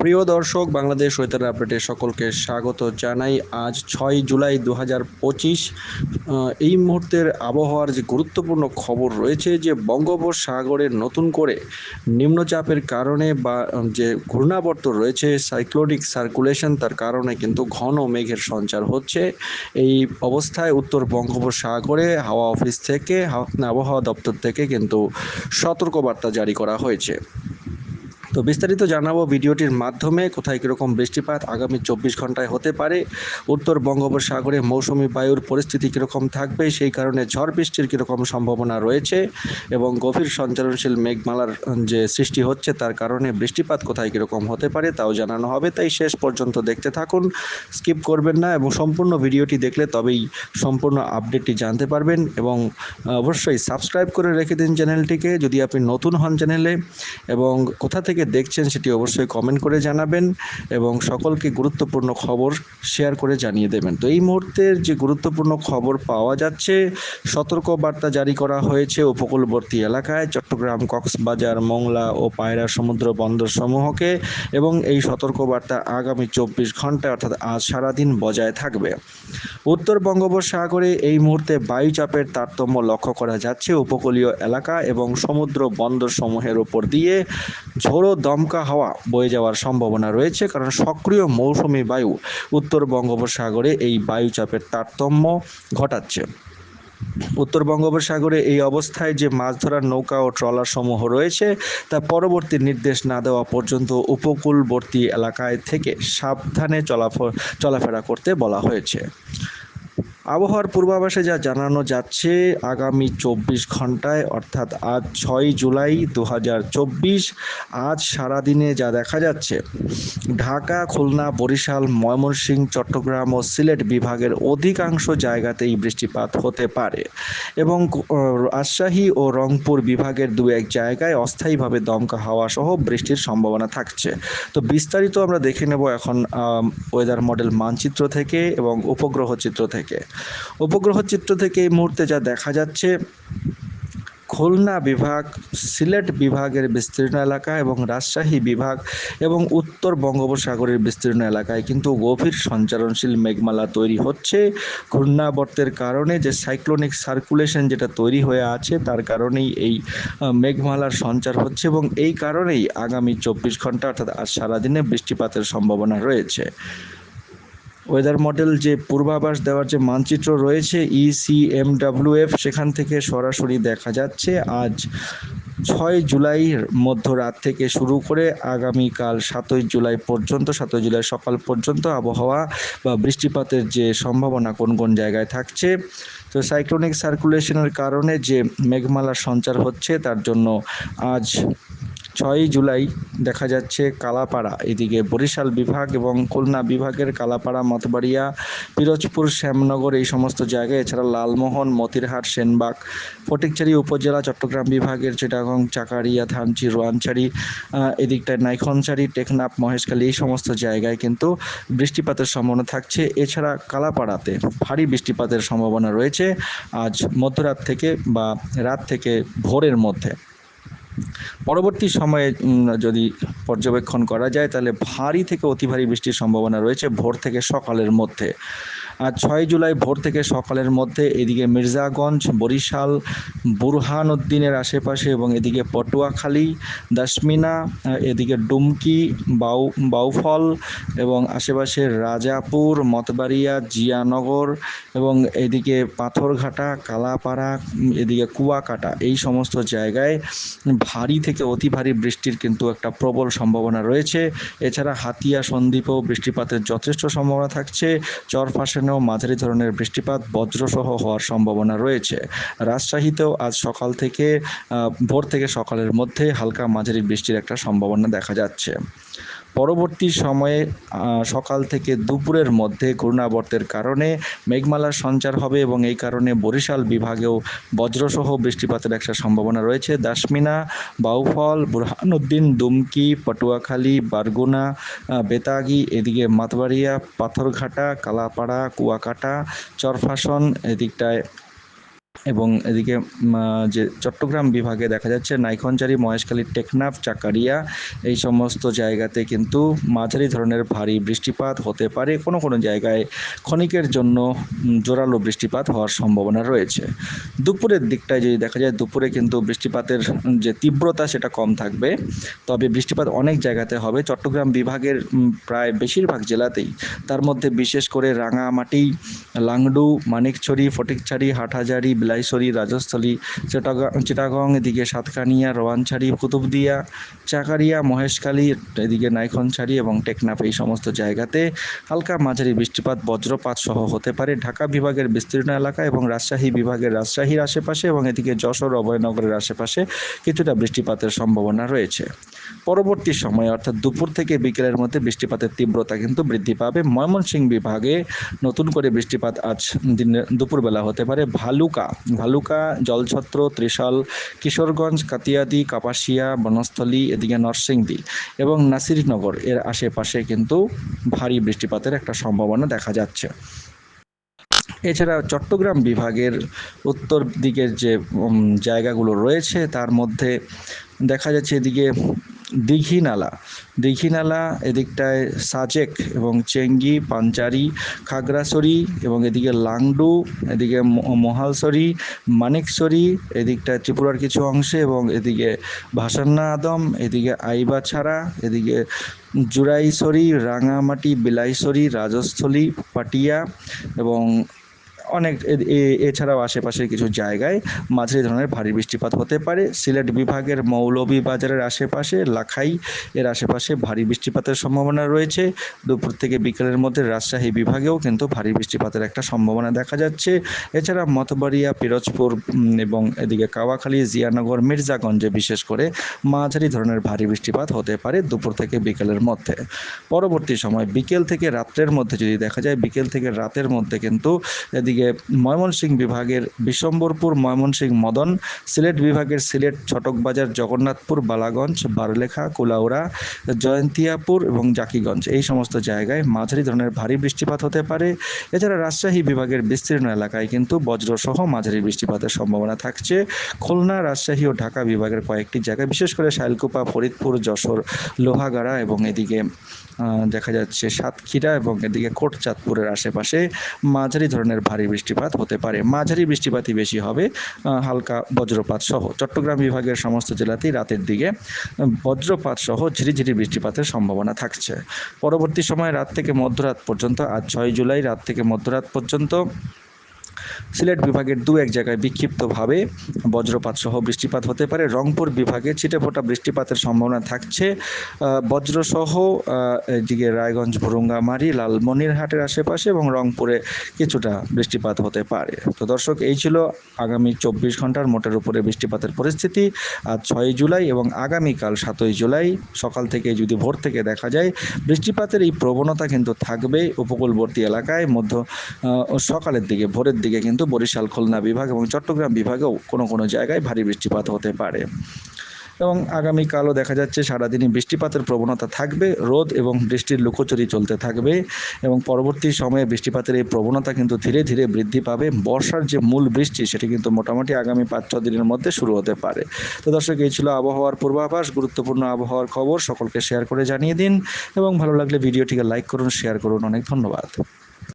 প্রিয় দর্শক, বাংলাদেশ ওয়েদার আপডেটে সকলকে স্বাগত জানাই। আজ ছয় জুলাই দু হাজার পঁচিশ এই মুহূর্তের আবহাওয়ার যে গুরুত্বপূর্ণ খবর রয়েছে যে বঙ্গোপসাগরের নতুন করে নিম্নচাপের কারণে বা যে ঘূর্ণাবর্ত রয়েছে সাইক্লোনিক সার্কুলেশন তার কারণে কিন্তু ঘন মেঘের সঞ্চার হচ্ছে। এই অবস্থায় উত্তর বঙ্গোপসাগরে হাওয়া অফিস থেকে আবহাওয়া দপ্তর থেকে কিন্তু সতর্কবার্তা জারি করা হয়েছে। তো বিস্তারিত জানাব ভিডিওটির মাধ্যমে, কোথায় কীরকম বৃষ্টিপাত আগামী চব্বিশ ঘন্টায় হতে পারে, উত্তর বঙ্গোপসাগরে মৌসুমি বায়ুর পরিস্থিতি কীরকম থাকবে, সেই কারণে ঝড় বৃষ্টির কীরকম সম্ভাবনা রয়েছে এবং গভীর সঞ্চালনশীল মেঘমালার যে সৃষ্টি হচ্ছে তার কারণে বৃষ্টিপাত কোথায় কীরকম হতে পারে তাও জানানো হবে। তাই শেষ পর্যন্ত দেখতে থাকুন, স্কিপ করবেন না এবং সম্পূর্ণ ভিডিওটি দেখলে তবেই সম্পূর্ণ আপডেটটি জানতে পারবেন এবং অবশ্যই সাবস্ক্রাইব করে রেখে দিন চ্যানেলটিকে যদি আপনি নতুন হন চ্যানেলে এবং কোথা থেকে দেখছেন সেটি অবশ্যই কমেন্ট করে জানাবেন এবং সকলকে গুরুত্বপূর্ণ খবর শেয়ার করে জানিয়ে দেবেন। তো এই মুহূর্তের যে গুরুত্বপূর্ণ খবর পাওয়া যাচ্ছে সতর্ক বার্তা জারি করা হয়েছে উপকূলবর্তী এলাকায়, চট্টগ্রাম, কক্সবাজার, মোংলা ও পায়রা সমুদ্র বন্দর সমূহকে এবং এই সতর্ক বার্তা আগামী চব্বিশ ঘণ্টা অর্থাৎ আজ সারাদিন বজায় থাকবে। উত্তর বঙ্গোপসাগরে এই মুহূর্তে বায়ুচাপের তারতম্য লক্ষ্য করা যাচ্ছে। উপকূলীয় এলাকা এবং সমুদ্র বন্দর সমূহের উপর দিয়ে ঝোড়ো দমকা হাওয়া বয়ে যাওয়ার সম্ভাবনা রয়েছে, কারণ সক্রিয় মৌসুমি বায়ু উত্তর বঙ্গোপসাগরে এই বায়ুচাপের তারতম্য ঘটাচ্ছে। উত্তর বঙ্গোপসাগরে এই অবস্থায় যে মাছ ধরার নৌকা ও ট্রলার সমূহ রয়েছে, তা পরবর্তী নির্দেশ না দেওয়া পর্যন্ত উপকূলবর্তী এলাকায় থেকে সাবধানে চলাফ, চলাফেরা করতে বলা হয়েছে। আবহাওয়ার পূর্বাভাসে যা জানানো যাচ্ছে, আগামী চব্বিশ ঘন্টায়, অর্থাৎ আজ ছয় জুলাই দু হাজার চব্বিশ, আজ সারাদিনে যা দেখা যাচ্ছে। ঢাকা, খুলনা, বরিশাল, ময়মনসিংহ, চট্টগ্রাম ও সিলেট বিভাগের অধিকাংশ জায়গাতেই বৃষ্টিপাত হতে পারে এবং রাজশাহী ও রংপুর বিভাগের দু এক জায়গায় অস্থায়ীভাবে দমকা হাওয়া সহ বৃষ্টির সম্ভাবনা থাকছে। তো বিস্তারিত আমরা দেখে নেব এখন ওয়েদার মডেল মানচিত্র থেকে এবং উপগ্রহ চিত্র থেকে। উপগ্রহ চিত্র থেকে এই মুহূর্তে যা দেখা যাচ্ছে, খুলনা বিভাগ, সিলেট বিভাগের বিস্তীর্ণ এলাকা এবং রাজশাহী বিভাগ এবং উত্তর বঙ্গোপসাগরের বিস্তীর্ণ এলাকায় কিন্তু গভীর সঞ্চারণশীল মেঘমালা তৈরি হচ্ছে। ঘূর্ণাবর্তের কারণে যে সাইক্লোনিক সার্কুলেশন যেটা তৈরি হয়ে আছে, তার কারণেই এই মেঘমালার সঞ্চার হচ্ছে এবং এই কারণেই আগামী চব্বিশ ঘণ্টা, অর্থাৎ আজ সারাদিনে বৃষ্টিপাতের সম্ভাবনা রয়েছে। ওয়েদার মডেল যে পূর্বাভাস দেওয়ার যে মানচিত্র রয়েছে E ইসিএমডাব্লিউএফ সেখান থেকে সরাসরি দেখা যাচ্ছে আজ ছয় জুলাই মধ্যরাত থেকে শুরু করে আগামীকাল সাতই জুলাই পর্যন্ত, সাতই জুলাই সকাল পর্যন্ত আবহাওয়া বা বৃষ্টিপাতের যে সম্ভাবনা কোন কোন জায়গায় থাকছে। তো সাইক্লোনিক সার্কুলেশনের কারণে যে মেঘমালার সঞ্চার হচ্ছে, তার জন্য আজ ছয়ই জুলাই দেখা যাচ্ছে কালাপাড়া। এদিকে বরিশাল বিভাগ এবং খুলনা বিভাগের কালাপাড়া, মতবাড়িয়া, পিরোজপুর, শ্যামনগর এই সমস্ত জায়গায়, এছাড়া লালমোহন, মতিরহাট, সেনবাগ, ফটিকছড়ি উপজেলা, চট্টগ্রাম বিভাগের চিটাগং, চাকারিয়া, থানচি, রোয়ানছড়ি এদিকটায় নাইখনছড়ি, টেকনাফ, মহেশখালী এই সমস্ত জায়গায় কিন্তু বৃষ্টিপাতের সম্ভাবনা থাকছে। এছাড়া কালাপাড়াতে ভারী বৃষ্টিপাতের সম্ভাবনা রয়েছে আজ মধ্যরাত থেকে বা রাত থেকে ভোরের মধ্যে। পরবর্তী সময়ে যদি পর্যবেক্ষণ করা যায়, তাহলে ভারী থেকে অতি ভারী বৃষ্টির সম্ভাবনা রয়েছে ভোর থেকে সকালের মধ্যে। ছয় জুলাই ভোর থেকে সকালের মধ্যে এদিকে মির্জাগঞ্জ, বরিশাল বুরহান উদ্দিনের আশেপাশে এবং এদিকে পটুয়াখালী দাসমিনা এদিকে ডুমকি, বাউ, বাউফল এবং আশেপাশের রাজাপুর, মতবাড়িয়া, জিয়ানগর এবং এদিকে পাথরঘাটা, কালাপাড়া, এদিকে কুয়াকাটা এই সমস্ত জায়গায় ভারী থেকে অতি ভারী বৃষ্টির কিন্তু একটা প্রবল সম্ভাবনা রয়েছে। এছাড়া হাতিয়া, সন্দ্বীপেও বৃষ্টিপাতের যথেষ্ট সম্ভাবনা থাকছে। চরফাশানেও মাঝারি ধরনের বৃষ্টিপাত বজ্রসহ হওয়ার সম্ভাবনা রয়েছে। রাজশাহীতেও আজ সকাল থেকে ভোর থেকে সকালের মধ্যে হালকা মাঝারি বৃষ্টির একটা সম্ভাবনা দেখা যাচ্ছে। পরবর্তী সময়ে সকাল থেকে দুপুরের মধ্যে ঘূর্ণাবর্তের কারণে মেঘমালার সঞ্চার হবে এবং এই কারণে বরিশাল বিভাগেও বজ্রসহ বৃষ্টিপাতের একটা সম্ভাবনা রয়েছে। দাসমিনা, বাউফল, বুরহানুদ্দিন, দুমকি, পটুয়াখালী, বারগুনা বেতাগি, এদিকে মাতবাড়িয়া, পাথরঘাটা, কালাপাড়া, কুয়াকাটা, চরফাসন, এদিকটায় এবং এদিকে যে চট্টগ্রাম বিভাগে দেখা যাচ্ছে নাইখনচারি মহেশখালী, টেকনাফ, চাকারিয়া, এই সমস্ত জায়গাতে কিন্তু মাঝারি ধরনের ভারী বৃষ্টিপাত হতে পারে। কোনো কোনো জায়গায় ক্ষণিকের জন্য জোরালো বৃষ্টিপাত হওয়ার সম্ভাবনা রয়েছে। দুপুরের দিকটায় যদি দেখা যায়, দুপুরে কিন্তু বৃষ্টিপাতের যে তীব্রতা সেটা কম থাকবে। তবে বৃষ্টিপাত অনেক জায়গাতে হবে। চট্টগ্রাম বিভাগের প্রায় বেশিরভাগ জেলাতেই তার মধ্যে বিশেষ করে রাঙামাটি, লাংডু, মানিকছড়ি, ফটিকছড়ি, হাটহাজারি বিলাইছড়ি রাজস্থলী চিটাগং চিটাগং, এদিকে সাতকানিয়া রোয়ানছড়ি কুতুবদিয়া চাকারিয়া মহেশখালী, এদিকে নাইখনছড়ি এবং টেকনাফ এই সমস্ত জায়গাতে হালকা মাঝারি বৃষ্টিপাত, বজ্রপাত সহ হতে পারে। ঢাকা বিভাগের বিস্তীর্ণ এলাকা এবং রাজশাহী বিভাগের রাজশাহীর আশেপাশে এবং এদিকে যশোর, অভয়নগরের আশেপাশে কিছুটা বৃষ্টিপাতের সম্ভাবনা রয়েছে। পরবর্তী সময়ে, অর্থাৎ দুপুর থেকে বিকেলের মধ্যে বৃষ্টিপাতের তীব্রতা কিন্তু বৃদ্ধি পাবে। ময়মনসিংহ বিভাগে নতুন করে বৃষ্টিপাত আজ দিনে দুপুরবেলা হতে পারে। ভালুকা ভালুকা, জলছত্র, ত্রিশাল, কিশোরগঞ্জ, কাতিয়াদি, কাপাসিয়া, বনস্থলী, এদিকে নরসিংদী এবং নাসিরনগর। এর আশেপাশে কিন্তু ভারী বৃষ্টিপাতের একটা সম্ভাবনা দেখা যাচ্ছে। এছাড়া চট্টগ্রাম বিভাগের উত্তর দিকের যে জায়গাগুলো রয়েছে, তার মধ্যে দেখা যাচ্ছে এদিকে দীঘিনালা। দীঘিনালা এদিকটায় সাজেক এবং চেঙ্গি পাঞ্চারি খাগড়াছড়ি এবং এদিকে লাংডু, এদিকে ম- মহালছড়ি, মানিকছড়ি, এদিকটায় ত্রিপুরার কিছু অংশে এবং এদিকে ভাসান্না আদম এদিকে আইবাছাড়া, এদিকে জুরাইছড়ি, রাঙামাটি, বিলাইছড়ি, রাজস্থলী, পাটিয়া এবং অনেক এছাড়াও আশেপাশের কিছু জায়গায় মাঝারি ধরনের ভারী বৃষ্টিপাত হতে পারে। সিলেট বিভাগের মৌলভীবাজারের আশেপাশে, লাখাই এর আশেপাশে ভারী বৃষ্টিপাতের সম্ভাবনা রয়েছে। দুপুর থেকে বিকেলের মধ্যে রাজশাহী বিভাগেও কিন্তু ভারী বৃষ্টিপাতের একটা সম্ভাবনা দেখা যাচ্ছে। এছাড়া মতবাড়িয়া, পিরোজপুর এবং এদিকে কাওয়াখালী, জিয়ানগর, মির্জাগঞ্জে বিশেষ করে মাঝারি ধরনের ভারী বৃষ্টিপাত হতে পারে দুপুর থেকে বিকেলের মধ্যে। পরবর্তী সময় বিকেল থেকে রাত্রের মধ্যে যদি দেখা যায়, বিকেল থেকে রাতের মধ্যে কিন্তু এদিকে ময়মনসিংহ বিভাগের বিশ্বম্বরপুর, ময়মনসিংহ মদন, সিলেট বিভাগের সিলেট ছটকবাজার জগন্নাথপুর, বালাগঞ্জ, বারলেখা, কুলাউড়া, জয়ন্তিয়াপুর এবং জাকিগঞ্জ। এই সমস্ত জায়গায় মাঝারি ধরনের ভারী বৃষ্টিপাত হতে পারে। এছাড়া রাজশাহী বিভাগের বিস্তীর্ণ এলাকায় কিন্তু বজ্রসহ মাঝারি বৃষ্টিপাতের সম্ভাবনা থাকছে। খুলনা, রাজশাহী ও ঢাকা বিভাগের কয়েকটি জায়গায়, বিশেষ করে শাইলকুপা, ফরিদপুর, যশোর, লোহাগাড়া এবং এদিকে দেখা যাচ্ছে সাতক্ষীরা এবং এদিকে কোটচাঁদপুরের আশেপাশে মাঝারি ধরনের ভারী বৃষ্টিপাত হতে পারে। মাঝারি বৃষ্টিপাতই বেশি হবে হালকা বজ্রপাত সহ। চট্টগ্রাম বিভাগের সমস্ত জেলাতেই রাতের দিকে বজ্রপাত সহ ঝিরিঝিরি বৃষ্টিপাতের সম্ভাবনা থাকছে। পরবর্তী সময় রাত থেকে মধ্যরাত পর্যন্ত আজ ছয় জুলাই রাত থেকে মধ্যরাত পর্যন্ত সিলেট বিভাগের দু এক জায়গায় বিক্ষিপ্তভাবে বজ্রপাত সহ বৃষ্টিপাত হতে পারে। রংপুর বিভাগে ছিটেফোঁটা বৃষ্টিপাতের সম্ভাবনা থাকছে। বজ্রসহ এদিকে রায়গঞ্জ, ভুরুঙ্গামারি, লালমনিরহাটের আশেপাশে এবং রংপুরে কিছুটা বৃষ্টিপাত হতে পারে। তো দর্শক, এই ছিল আগামী চব্বিশ ঘণ্টার মোটের উপরে বৃষ্টিপাতের পরিস্থিতি। আজ ছয়ই জুলাই এবং আগামীকাল সাতই জুলাই। সকাল থেকে যদি ভোর থেকে দেখা যায়, বৃষ্টিপাতের এই প্রবণতা কিন্তু থাকবে উপকূলবর্তী এলাকায়। মধ্য সকালের দিকে, ভোরের দিকে কিন্তু বরিশাল, খুলনা বিভাগ এবং চট্টগ্রাম বিভাগেও কোনো কোনো জায়গায় ভারী বৃষ্টিপাত হতে পারে। এবং আগামীকালও দেখা যাচ্ছে সারাদিনই বৃষ্টিপাতের প্রবণতা থাকবে, রোদ এবং বৃষ্টির লুকোচুরি চলতে থাকবে এবং পরবর্তী সময়ে বৃষ্টিপাতের এই প্রবণতা কিন্তু ধীরে ধীরে বৃদ্ধি পাবে। বর্ষার যে মূল বৃষ্টি সেটি কিন্তু মোটামুটি আগামী পাঁচ, ছ দিনের মধ্যে শুরু হতে পারে। তো দর্শক, এই ছিল আবহাওয়ার পূর্বাভাস, গুরুত্বপূর্ণ আবহাওয়ার খবর। সকলকে শেয়ার করে জানিয়ে দিন এবং ভালো লাগলে ভিডিওটিকে লাইক করুন, শেয়ার করুন। অনেক ধন্যবাদ।